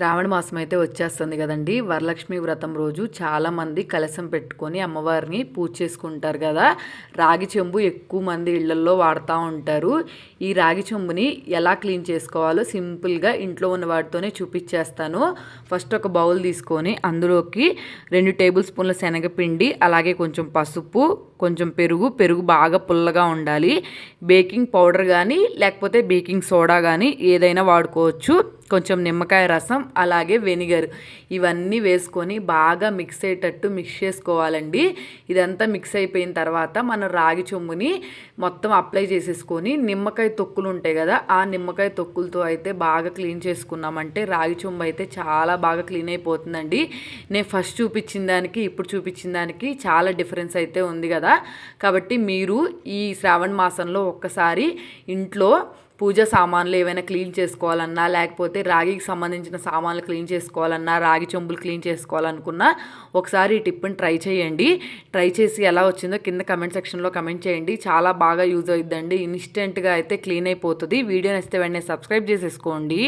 శ్రావణ మాసం అయితే వచ్చేస్తుంది కదండి. వరలక్ష్మి వ్రతం రోజు చాలామంది కలశం పెట్టుకొని అమ్మవారిని పూజ చేసుకుంటారు కదా. రాగి చెంబు ఎక్కువ మంది ఇళ్ళల్లో వాడుతూ ఉంటారు. ఈ రాగి చెంబుని ఎలా క్లీన్ చేసుకోవాలో సింపుల్గా ఇంట్లో ఉన్న వాటితోనే చూపించేస్తాను. ఫస్ట్ ఒక బౌల్ తీసుకొని అందులోకి రెండు టేబుల్ స్పూన్ల శనగపిండి అలాగే కొంచెం పసుపు కొంచెం పెరుగు పెరుగు బాగా పుల్లగా ఉండాలి. బేకింగ్ పౌడర్ కానీ లేకపోతే బేకింగ్ సోడా కానీ ఏదైనా వాడుకోవచ్చు. కొంచెం నిమ్మకాయ రసం అలాగే వెనిగర్. ఇవన్నీ వేసుకొని బాగా మిక్స్ అయ్యేటట్టు మిక్స్ చేసుకోవాలండి. ఇదంతా మిక్స్ అయిపోయిన తర్వాత మనం రాగి చొమ్ముని మొత్తం అప్లై చేసేసుకొని నిమ్మకాయ తొక్కులు ఉంటాయి కదా ఆ నిమ్మకాయ తొక్కులతో అయితే బాగా క్లీన్ చేసుకున్నామంటే రాగి చొమ్ము అయితే చాలా బాగా క్లీన్ అయిపోతుందండి. నేను ఫస్ట్ చూపించిన దానికి ఇప్పుడు చూపించిన దానికి చాలా డిఫరెన్స్ అయితే ఉంది కదా. కాబట్టి మీరు ఈ శ్రావణ మాసంలో ఒక్కసారి ఇంట్లో పూజ సామాన్లు ఏవైనా క్లీన్ చేసుకోవాలన్నా లేకపోతే రాగికి సంబంధించిన సామాన్లు క్లీన్ చేసుకోవాలన్నా రాగి చెంబులు క్లీన్ చేసుకోవాలనుకున్నా ఒకసారి ఈ టిప్ని ట్రై చేయండి. ట్రై చేసి ఎలా వచ్చిందో కింద కమెంట్ సెక్షన్లో కమెంట్ చేయండి. చాలా బాగా యూజ్ అవుతుందండి ఇన్స్టెంట్గా అయితే క్లీన్ అయిపోతుంది. వీడియో నచ్చితే వెంటనే సబ్స్క్రైబ్ చేసేసుకోండి.